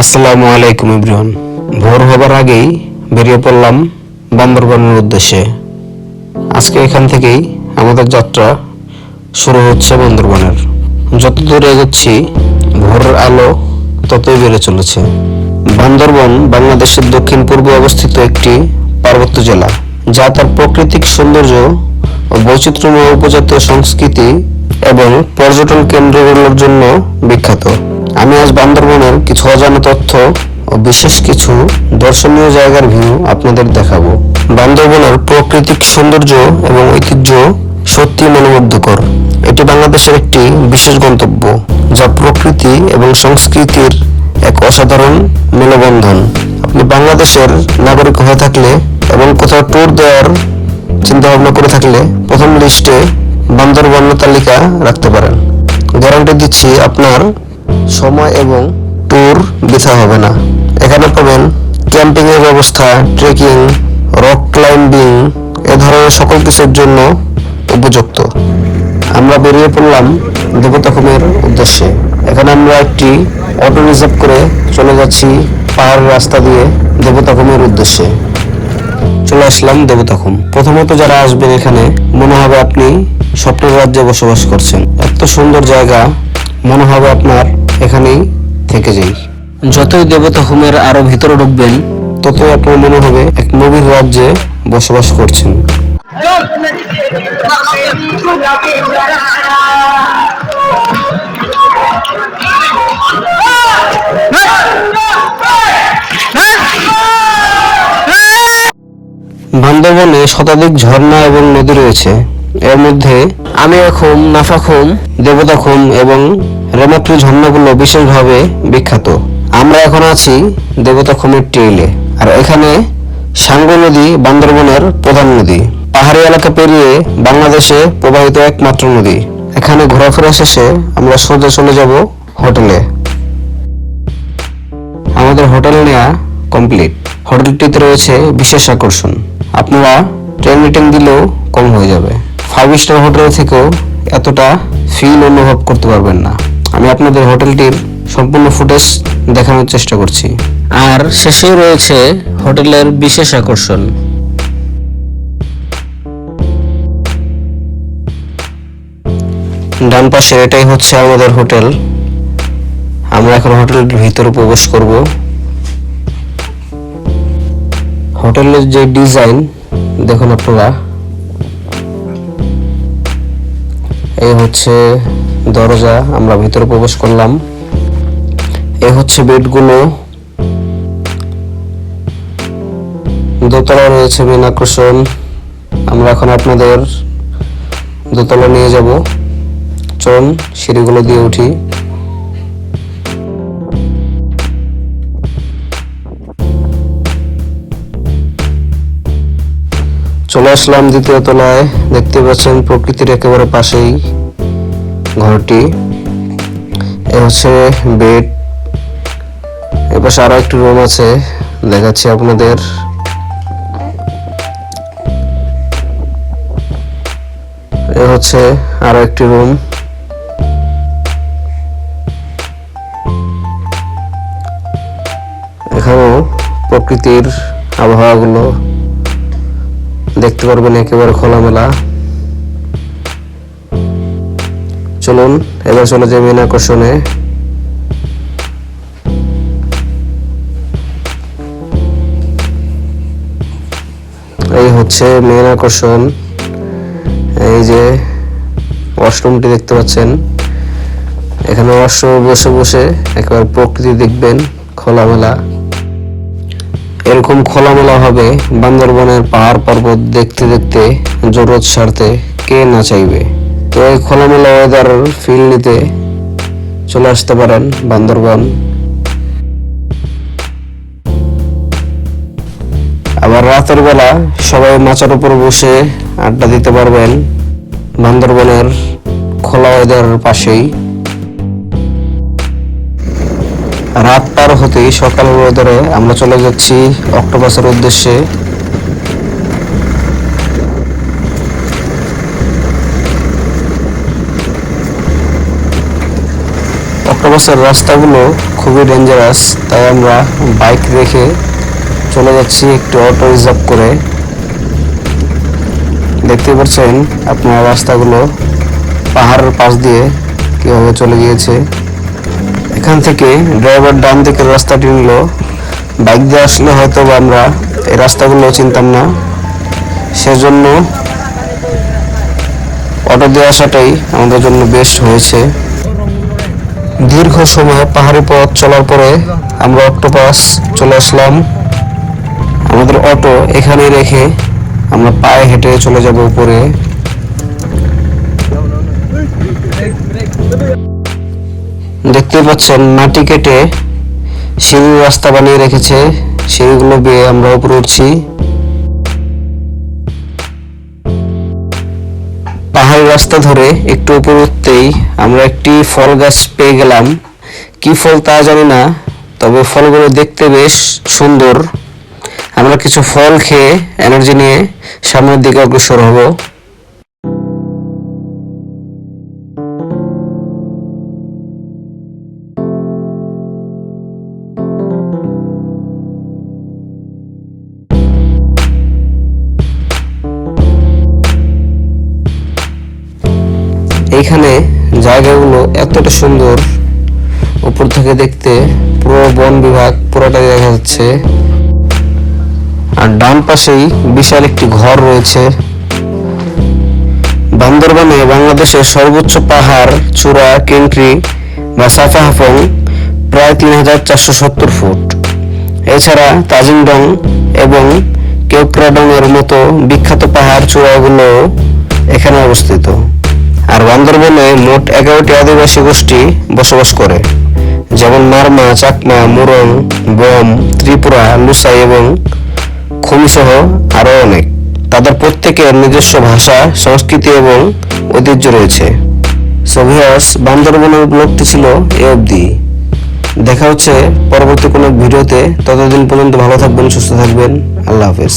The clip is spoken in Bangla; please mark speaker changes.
Speaker 1: আসসালামু আলাইকুম ইব্রাহিম। ভোর হবার আগেই বেরিয়ে পড়লাম বান্দরবানের উদ্দেশ্যে। আজকে এখান থেকেই আমাদের যাত্রা শুরু হচ্ছে বান্দরবানের। যত দূরে এগোচ্ছি, ভোরের আলো ততই বেড়ে চলেছে। বান্দরবন বাংলাদেশের দক্ষিণ পূর্বে অবস্থিত একটি পার্বত্য জেলা, যা তার প্রাকৃতিক সৌন্দর্য ও বৈচিত্র্যময় উপজাতীয় সংস্কৃতি এবং পর্যটন কেন্দ্রগুলোর জন্য বিখ্যাত। আমি আজ বান্দরবনের কিছু অজানা তথ্য ও বিশেষ কিছু দর্শনীয় জায়গার ভিউ আপনাদের দেখাবো। বান্দরবনের প্রাকৃতিক সৌন্দর্য এবং ঐতিহ্য সত্যি মনোমুগ্ধকর। এটি বাংলাদেশের একটি বিশেষ গন্তব্য, যা প্রকৃতি এবং সংস্কৃতির এক অসাধারণ মেলবন্ধন। আপনি বাংলাদেশের নাগরিক হয়ে থাকলে এবং কোথাও ট্যুর দেওয়ার চিন্তা ভাবনা করে থাকলে প্রথম লিস্টে বান্দরবন তালিকা রাখতে পারেন। গ্যারান্টি দিচ্ছি আপনার সময় এবং ট্যুর বৃথা হবে না। এখানে পাবেন ক্যাম্পিং এর ব্যবস্থা, ট্রেকিং, রক ক্লাইম্বিং, এ ধরনের সকল কিছুর জন্য উপযুক্ত। আমরা বেরিয়ে পড়লাম দেবতাখুমের উদ্দেশ্যে। এখানে আমরা একটি অটো রিজার্ভ করে চলে যাচ্ছি পাহাড়ের রাস্তা দিয়ে দেবতাখুমের উদ্দেশ্যে। চলে আসলাম দেবতাখুম প্রথমত যারা আসবেন এখানে, মনে হবে আপনি স্বপ্নের রাজ্যে বসবাস করছেন। এত সুন্দর জায়গা, মনে হবে আপনার এখানেই থেকে যাই। যতই দেবতাখুমের আরও ভিতরে ঢুকবেন ততই আপনার মনে হবে এক নবীর রাজ্যে বসবাস করছেন। বান্দরবনে শতাধিক ঝর্ণা এবং নদী রয়েছে। এর মধ্যে আমি এখন নাফাখুম দেবতাখুম এবং রেমাক্রি ঝর্ণাগুলো বিশেষভাবে বিখ্যাত। আমরা এখন আছি দেবতা দেবতাখুমের টেইলে, আর এখানে সাঙ্গো নদী বান্দরবনের প্রধান নদী। পাহাড়ি এলাকা পেরিয়ে বাংলাদেশে প্রবাহিত একমাত্র নদী। এখানে ঘোরাফেরা শেষে আমরা সোজা চলে যাব হোটেলে। আমাদের হোটেল নেওয়া কমপ্লিট। হোটেলটিতে রয়েছে বিশেষ আকর্ষণ। আপনারা ট্রেন রেটিং দিলেও কম হয়ে যাবে। ফাইভ স্টার হোটেল থেকেও এতটা ফিল অনুভব করতে পারবেন না। আমি আপনাদের হোটেলটির সম্পূর্ণ ফুটেজ দেখানোর চেষ্টা করছি। আর শেষেও রয়েছে হোটেলের বিশেষ আকর্ষণ। ডান পাশে এটাই হচ্ছে আমাদের হোটেল। আমরা এখন হোটেলের ভিতরে প্রবেশ করব। হোটেলের যে ডিজাইন দেখুন আপনারা। এই হচ্ছে দরজা আমরা ভিতরে প্রবেশ করলাম। এই হচ্ছে বেডগুলো। দোতলা রয়েছে মেন আকর্ষণ। আমরা এখন আপনাদের দোতলা নিয়ে যাব। চলুন, সিঁড়িগুলো দিয়ে উঠি। চলে আসলাম দ্বিতীয় তলায়। দেখতে পাচ্ছেন প্রকৃতির একেবারে পাশেই। ঘরটি। এ হচ্ছে বেড। এপাশে আরও একটি রুম আছে, দেখাচ্ছি আপনাদের। এ হচ্ছে আরও একটি রুম। এখানেও প্রকৃতির আবহাওয়াগুলো দেখতে পারবেন একেবারে খোলামেলা। চলুন, এবার চলে যাই মেন আকর্ষণে। এই হচ্ছে মেন আকর্ষণ। এই যে ওয়াশরুমটি দেখতে পাচ্ছেন। এখানে ওয়াশরুমে বসে বসে একবার প্রকৃতি দেখবেন, খোলামেলা। এরকম খোলামেলা হবে, বান্দরবনের পাহাড় পর্বত দেখতে দেখতে জরুরত সারতে কে না চাইবে? তো এই খোলামেলা ওয়েদার ফিল নিতে চলে আসতে পারেন বান্দরবন। আবার রাতের বেলা সবাই মাচার উপর বসে আড্ডা দিতে পারবেন বান্দরবনের খোলা ওয়েদার পাশেই। রাত পার হতেই সকাল ওয়েদারে আমরা চলে যাচ্ছি অক্টোপাসের উদ্দেশ্যে। ক্রসের রাস্তাগুলো খুবই ডেঞ্জারাস তাই আমরা বাইক রেখে চলে যাচ্ছি একটি অটো রিজার্ভ করে। দেখতে পাচ্ছেন আপনার রাস্তাগুলো পাহাড়ের পাশ দিয়ে কীভাবে চলে গিয়েছে। এখান থেকে ড্রাইভার ডান দিকের রাস্তাটি নিল। বাইক দিয়ে আসলে হয়তো আমরা এই রাস্তাগুলো চিনতাম না। সেজন্য অটো দিয়ে আসাটাই আমাদের জন্য বেস্ট হয়েছে। দীর্ঘ সময় পাহাড়ি পথ চলার পরে আমরা অক্টোপাস চলে আসলাম। আমাদের অটো এখানে রেখে আমরা পায়ে হেঁটে চলে যাব উপরে। দেখতে পাচ্ছেন, মাটি কেটে সিঁড়ির রাস্তা বানিয়ে রেখেছে। সিঁড়িগুলো বেয়ে আমরা উপরে উঠছি। রাস্তা ধরে একটু উপর উঠতেই আমরা একটি ফল গাছ পেয়ে গেলাম। কি ফল তা জানি না, তবে ফলগুলো দেখতে বেশ সুন্দর। আমরা কিছু ফল খেয়ে এনার্জি নিয়ে সামনের দিকে অগ্রসর হব। এইখানে জায়গাগুলো এতটা সুন্দর। উপর থেকে দেখতে পুরো বন বিভাগ পুরোটাই দেখা যাচ্ছে। আর ডান পাশেই বিশাল একটি ঘর রয়েছে। বান্দরবানে বাংলাদেশের সর্বোচ্চ পাহাড়, চূড়া কেন্ট্রি বা সাফা হাফং প্রায় তিন হাজার চারশো সত্তর ফুট। এছাড়া তাজিংডং এবং কেওক্রাডং এর মতো বিখ্যাত পাহাড় চূড়াগুলো এখানে অবস্থিত। আর বান্দরবনে মোট এগারোটি আদিবাসী গোষ্ঠী বসবাস করে, যেমন মারমা, চাকমা, মুরং, বম, ত্রিপুরা, লুসাই এবং খুমিসহ আরও অনেক। তাদের প্রত্যেকের নিজস্ব ভাষা, সংস্কৃতি এবং ঐতিহ্য রয়েছে। সোভিয়াস বান্দরবনের ব্লগটি ছিল এ অবধি। দেখা হচ্ছে পরবর্তী কোনো ভিডিওতে। ততদিন পর্যন্ত ভালো থাকবেন, সুস্থ থাকবেন। আল্লাহ হাফেজ।